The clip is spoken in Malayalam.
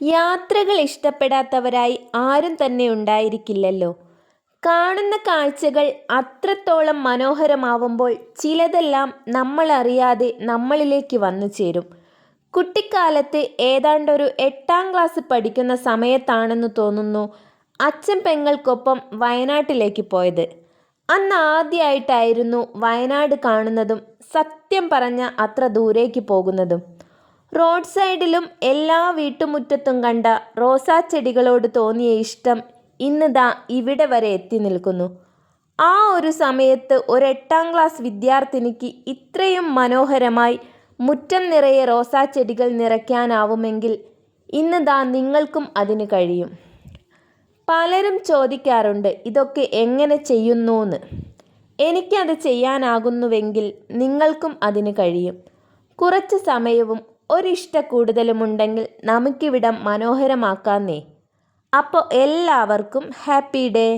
യാത്രകൾ ഇഷ്ടപ്പെടാത്തവരായി ആരും തന്നെ ഉണ്ടായിരിക്കില്ലല്ലോ. കാണുന്ന കാഴ്ചകൾ അത്രത്തോളം മനോഹരമാവുമ്പോൾ ചിലതെല്ലാം നമ്മൾ അറിയാതെ നമ്മളിലേക്ക് വന്നു ചേരും. കുട്ടിക്കാലത്ത് ഏതാണ്ടൊരു എട്ടാം ക്ലാസ് പഠിക്കുന്ന സമയത്താണെന്ന് തോന്നുന്നു അച്ഛൻ പെങ്ങൾക്കൊപ്പം വയനാട്ടിലേക്ക് പോയത്. അന്ന് ആദ്യമായിട്ടായിരുന്നു വയനാട് കാണുന്നതും സത്യം പറഞ്ഞ അത്ര ദൂരേക്ക് പോകുന്നതും. റോഡ് സൈഡിലും എല്ലാ വീട്ടുമുറ്റത്തും കണ്ട റോസാ ചെടികളോട് തോന്നിയ ഇഷ്ടം ഇന്ന് ദാ ഇവിടെ വരെ എത്തി നിൽക്കുന്നു. ആ ഒരു സമയത്ത് ഒരു എട്ടാം ക്ലാസ് വിദ്യാർത്ഥിനിക്ക് ഇത്രയും മനോഹരമായി മുറ്റം നിറയെ റോസാ ചെടികൾ നിറയ്ക്കാനാവുമെങ്കിൽ ഇന്ന് ദാ നിങ്ങൾക്കും അതിന് കഴിയും. പലരും ചോദിക്കാറുണ്ട് ഇതൊക്കെ എങ്ങനെ ചെയ്യുന്നു എന്ന് എനിക്കത് ചെയ്യാനാകുന്നുവെങ്കിൽ നിങ്ങൾക്കും അതിന് കഴിയും. കുറച്ച് സമയവും ഒരിഷ്ട കൂടുതലുമുണ്ടെങ്കിൽ നമുക്കിവിടം മനോഹരമാക്കാന്നേ. അപ്പോൾ എല്ലാവർക്കും ഹാപ്പി ഡേ.